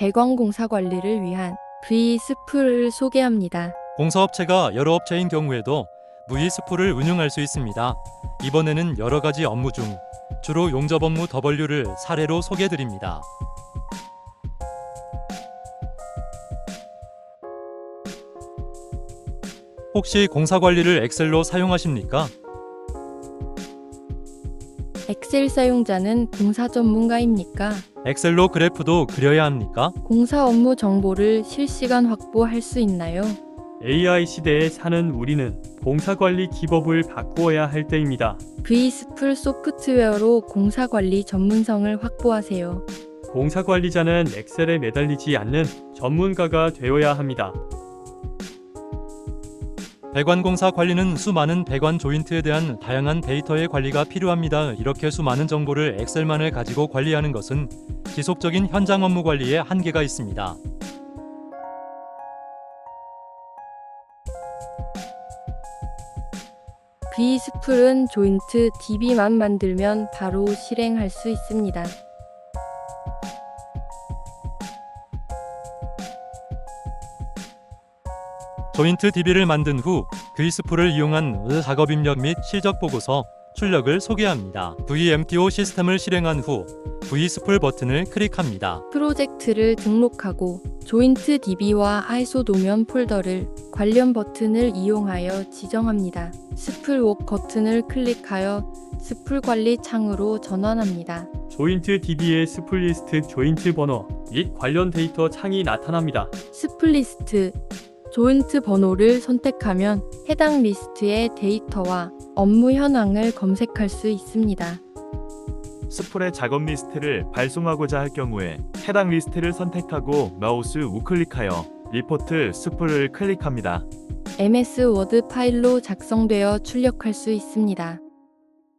배관공사 관리를 위한 V스풀을 소개합니다. 공사업체가 여러 업체인 경우에도 V스풀을 운영할 수 있습니다. 이번에는 여러 가지 업무 중 주로 용접 업무 W를 사례로 소개드립니다. 혹시 공사 관리를 엑셀로 사용하십니까? 엑셀 사용자는 공사 전문가입니까? 엑셀로 그래프도 그려야 합니까? 공사 업무 정보를 실시간 확보할 수 있나요? AI 시대에 사는 우리는 공사 관리 기법을 바꾸어야 할 때입니다. V스풀 소프트웨어로 공사 관리 전문성을 확보하세요. 공사 관리자는 엑셀에 매달리지 않는 전문가가 되어야 합니다. 배관 공사 관리는 수많은 배관 조인트에 대한 다양한 데이터의 관리가 필요합니다. 이렇게 수많은 정보를 엑셀만을 가지고 관리하는 것은 지속적인 현장 업무 관리에 한계가 있습니다. V스풀은 조인트 DB만 만들면 바로 실행할 수 있습니다. 조인트 DB를 만든 후 V스풀을 이용한 작업 입력 및 실적 보고서 출력을 소개합니다. VMTO 시스템을 실행한 후 V스풀 버튼을 클릭합니다. 프로젝트를 등록하고 조인트 DB와 ISO 도면 폴더를 관련 버튼을 이용하여 지정합니다. 스풀 웍 버튼을 클릭하여 스풀 관리 창으로 전환합니다. 조인트 DB의 스플 리스트 조인트 번호 및 관련 데이터 창이 나타납니다. 스플 리스트 조인트 번호를 선택하면 해당 리스트의 데이터와 업무 현황을 검색할 수 있습니다. 스풀의 작업 리스트를 발송하고자 할 경우에 해당 리스트를 선택하고 마우스 우클릭하여 리포트 스풀을 클릭합니다. MS 워드 파일로 작성되어 출력할 수 있습니다.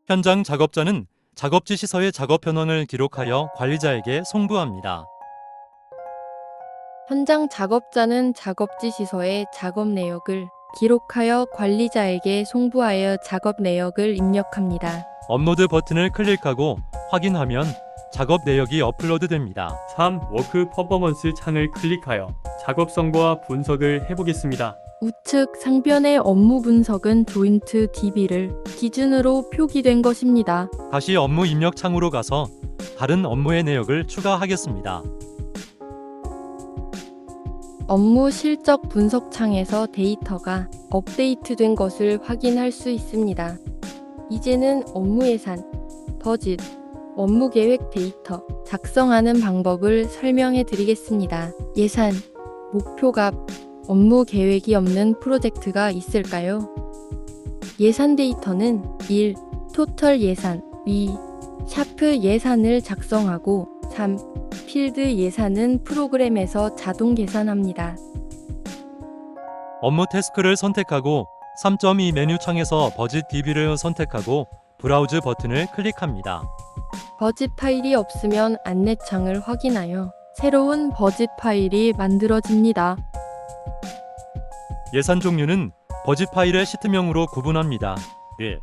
현장 작업자는 작업 지 시서의 작업 현황을 기록하여 관리자에게 송부합니다. 현장 작업자는 작업지 시서의 작업 내역을 기록하여 관리자에게 송부하여 작업 내역을 입력합니다. 업로드 버튼을 클릭하고 확인하면 작업 내역이 업로드 됩니다. 3. 워크 퍼포먼스 창을 클릭하여 작업 성과 분석을 해보겠습니다. 우측 상변의 업무 분석은 조인트 DB를 기준으로 표기된 것입니다. 다시 업무 입력 창으로 가서 다른 업무의 내역을 추가하겠습니다. 업무 실적 분석 창에서 데이터가 업데이트된 것을 확인할 수 있습니다. 이제는 업무 예산, 버짓, 업무 계획 데이터 작성하는 방법을 설명해 드리겠습니다. 예산, 목표값, 업무 계획이 없는 프로젝트가 있을까요? 예산 데이터는 1. 토털 예산, 2. 샤프 예산을 작성하고 3. 필드 예산은 프로그램에서 자동 계산합니다. 업무 태스크를 선택하고 3.2 메뉴 창에서 버짓 DB를 선택하고 브라우즈 버튼을 클릭합니다. 버짓 파일이 없으면 안내창을 확인하여 새로운 버짓 파일이 만들어집니다. 예산 종류는 버짓 파일의 시트명으로 구분합니다. 1.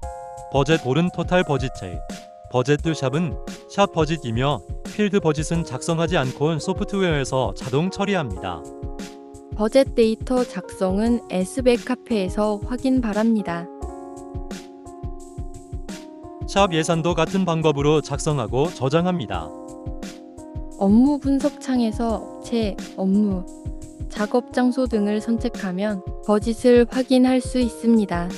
버젯 오른 토탈 버짓체 버젯 샵은 샵 버짓이며 필드 버짓은 작성하지 않고 소프트웨어에서 자동 처리합니다. 버젯 데이터 작성은 S백 카페에서 확인 바랍니다. 샵 예산도 같은 방법으로 작성하고 저장합니다. 업무 분석 창에서 업체, 업무, 작업 장소 등을 선택하면 버짓을 확인할 수 있습니다.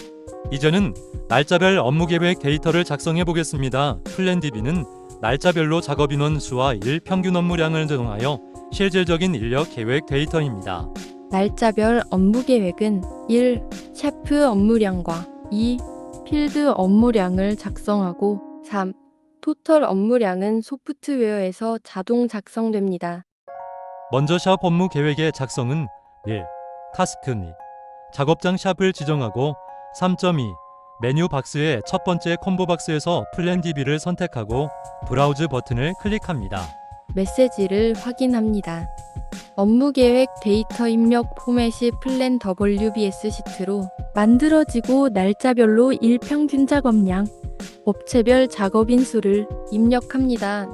이제는 날짜별 업무 계획 데이터를 작성해 보겠습니다. 플랜 DB는 날짜별로 작업 인원 수와 일 평균 업무량을 제공하여 실질적인 인력 계획 데이터입니다. 날짜별 업무 계획은 1. 샤프 업무량과 2. 필드 업무량을 작성하고 3. 토털 업무량은 소프트웨어에서 자동 작성됩니다. 먼저 샵 업무 계획의 작성은 1. 타스크 및 작업장 샵을 지정하고 3.2 메뉴 박스의 첫 번째 콤보 박스에서 플랜 DB를 선택하고 브라우즈 버튼을 클릭합니다. 메시지를 확인합니다. 업무 계획 데이터 입력 포맷이 플랜 WBS 시트로 만들어지고 날짜별로 일평균 작업량, 업체별 작업인 수를 입력합니다.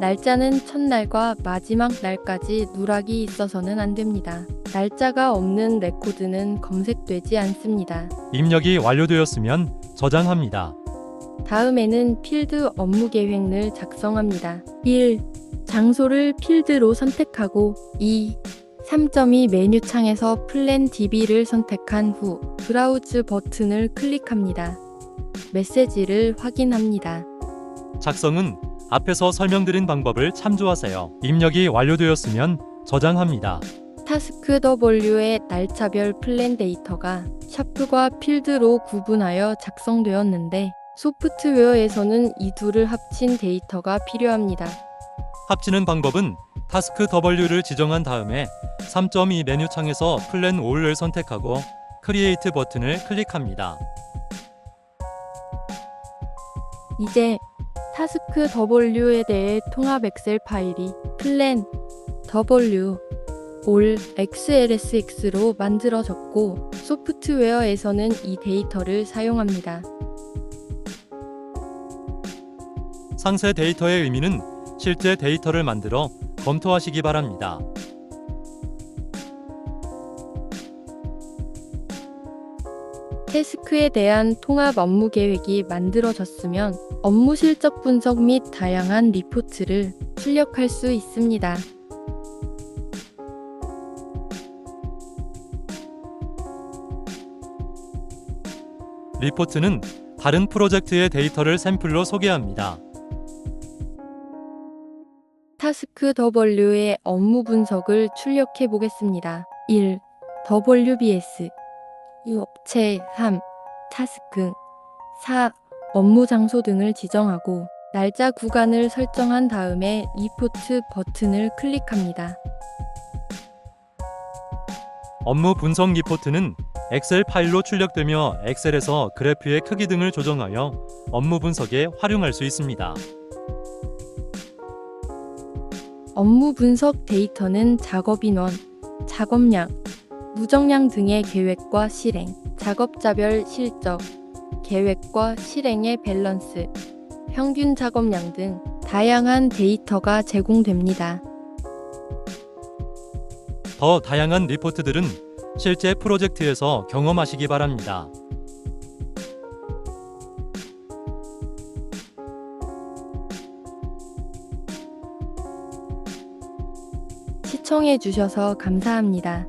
날짜는 첫날과 마지막 날까지 누락이 있어서는 안 됩니다. 날짜가 없는 레코드는 검색되지 않습니다. 입력이 완료되었으면 저장합니다. 다음에는 필드 업무 계획을 작성합니다. 1. 장소를 필드로 선택하고 2. 3.2 메뉴 창에서 플랜 DB를 선택한 후 브라우즈 버튼을 클릭합니다. 메시지를 확인합니다. 작성은 앞에서 설명드린 방법을 참조하세요. 입력이 완료되었으면 저장합니다. 타스크 W의 날짜별 플랜 데이터가 샤프과 필드로 구분하여 작성되었는데 소프트웨어에서는 이 둘을 합친 데이터가 필요합니다. 합치는 방법은 타스크 W를 지정한 다음에 3.2 메뉴 창에서 플랜 올을 선택하고 크리에이트 버튼을 클릭합니다. 이제 타스크 W에 대해 통합 엑셀 파일이 플랜 W 올 XLSX로 만들어졌고 소프트웨어에서는 이 데이터를 사용합니다. 상세 데이터의 의미는 실제 데이터를 만들어 검토하시기 바랍니다. 태스크에 대한 통합 업무 계획이 만들어졌으면 업무 실적 분석 및 다양한 리포트를 출력할 수 있습니다. 리포트는 다른 프로젝트의 데이터를 샘플로 소개합니다. 타스크 W의 업무 분석을 출력해 보겠습니다. 1. WBS 이 업체 3. 타스크 4. 업무 장소 등을 지정하고 날짜 구간을 설정한 다음에 리포트 버튼을 클릭합니다. 업무 분석 리포트는 엑셀 파일로 출력되며 엑셀에서 그래프의 크기 등을 조정하여 업무 분석에 활용할 수 있습니다. 업무 분석 데이터는 작업 인원, 작업량, 무정량 등의 계획과 실행, 작업자별 실적, 계획과 실행의 밸런스, 평균 작업량 등 다양한 데이터가 제공됩니다. 더 다양한 리포트들은 실제 프로젝트에서 경험하시기 바랍니다. 시청해 주셔서 감사합니다.